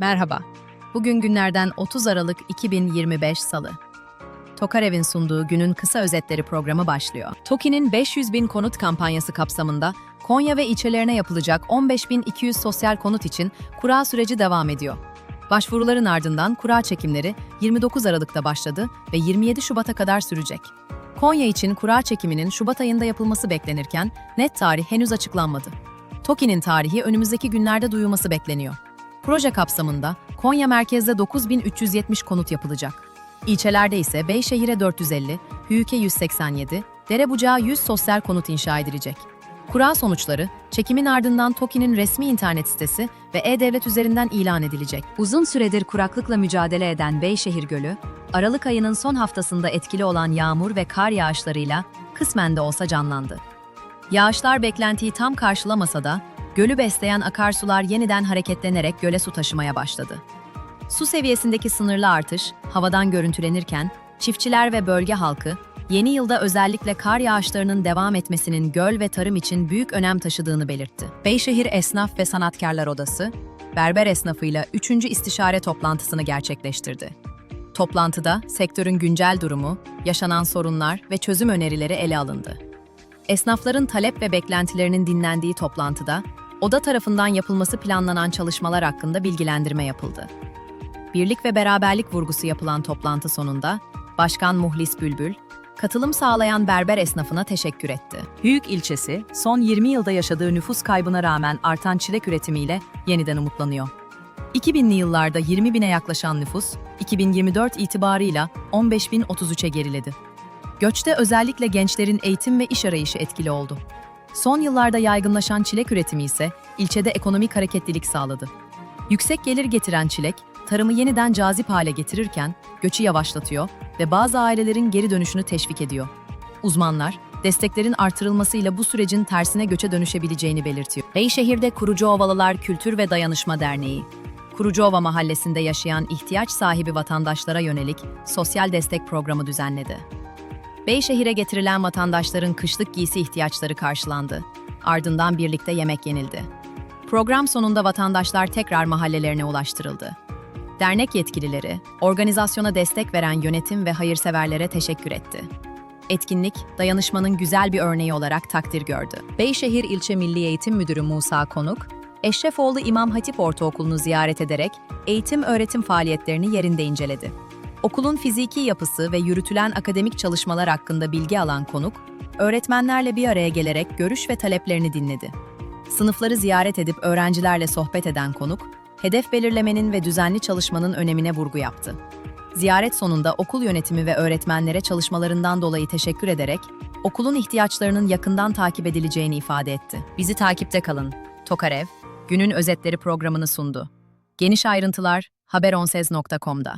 Merhaba. Bugün günlerden 30 Aralık 2025 Salı. Tokarev'in sunduğu günün kısa özetleri programı başlıyor. TOKİ'nin 500 bin konut kampanyası kapsamında Konya ve ilçelerine yapılacak 15.200 sosyal konut için kura süreci devam ediyor. Başvuruların ardından kura çekimleri 29 Aralık'ta başladı ve 27 Şubat'a kadar sürecek. Konya için kura çekiminin Şubat ayında yapılması beklenirken net tarih henüz açıklanmadı. TOKİ'nin tarihi önümüzdeki günlerde duyulması bekleniyor. Proje kapsamında Konya merkezde 9370 konut yapılacak. İlçelerde ise Beyşehir'e 450, Hüyük'e 187, Derebucak'a 100 sosyal konut inşa edilecek. Kura sonuçları, çekimin ardından TOKİ'nin resmi internet sitesi ve E-Devlet üzerinden ilan edilecek. Uzun süredir kuraklıkla mücadele eden Beyşehir Gölü, Aralık ayının son haftasında etkili olan yağmur ve kar yağışlarıyla kısmen de olsa canlandı. Yağışlar beklentiyi tam karşılamasa da, gölü besleyen akarsular yeniden hareketlenerek göle su taşımaya başladı. Su seviyesindeki sınırlı artış, havadan görüntülenirken, çiftçiler ve bölge halkı, yeni yılda özellikle kar yağışlarının devam etmesinin göl ve tarım için büyük önem taşıdığını belirtti. Beyşehir Esnaf ve Sanatkarlar Odası, berber esnafıyla 3. istişare toplantısını gerçekleştirdi. Toplantıda sektörün güncel durumu, yaşanan sorunlar ve çözüm önerileri ele alındı. Esnafların talep ve beklentilerinin dinlendiği toplantıda, oda tarafından yapılması planlanan çalışmalar hakkında bilgilendirme yapıldı. Birlik ve beraberlik vurgusu yapılan toplantı sonunda, Başkan Muhlis Bülbül, katılım sağlayan berber esnafına teşekkür etti. Hüyük ilçesi, son 20 yılda yaşadığı nüfus kaybına rağmen artan çilek üretimiyle yeniden umutlanıyor. 2000'li yıllarda 20 bine yaklaşan nüfus, 2024 itibarıyla 15.033'e geriledi. Göçte özellikle gençlerin eğitim ve iş arayışı etkili oldu. Son yıllarda yaygınlaşan çilek üretimi ise ilçede ekonomik hareketlilik sağladı. Yüksek gelir getiren çilek, tarımı yeniden cazip hale getirirken göçü yavaşlatıyor ve bazı ailelerin geri dönüşünü teşvik ediyor. Uzmanlar, desteklerin artırılmasıyla bu sürecin tersine göçe dönüşebileceğini belirtiyor. Beyşehir'de Kurucuovalılar Kültür ve Dayanışma Derneği, Kurucuova mahallesinde yaşayan ihtiyaç sahibi vatandaşlara yönelik sosyal destek programı düzenledi. Beyşehir'e getirilen vatandaşların kışlık giysi ihtiyaçları karşılandı. Ardından birlikte yemek yenildi. Program sonunda vatandaşlar tekrar mahallelerine ulaştırıldı. Dernek yetkilileri, organizasyona destek veren yönetim ve hayırseverlere teşekkür etti. Etkinlik, dayanışmanın güzel bir örneği olarak takdir gördü. Beyşehir İlçe Milli Eğitim Müdürü Musa Konuk, Eşrefoğlu İmam Hatip Ortaokulu'nu ziyaret ederek eğitim öğretim faaliyetlerini yerinde inceledi. Okulun fiziki yapısı ve yürütülen akademik çalışmalar hakkında bilgi alan konuk, öğretmenlerle bir araya gelerek görüş ve taleplerini dinledi. Sınıfları ziyaret edip öğrencilerle sohbet eden konuk, hedef belirlemenin ve düzenli çalışmanın önemine vurgu yaptı. Ziyaret sonunda okul yönetimi ve öğretmenlere çalışmalarından dolayı teşekkür ederek, okulun ihtiyaçlarının yakından takip edileceğini ifade etti. Bizi takipte kalın. Tokarev, günün özetleri programını sundu. Geniş ayrıntılar haberonses.com'da.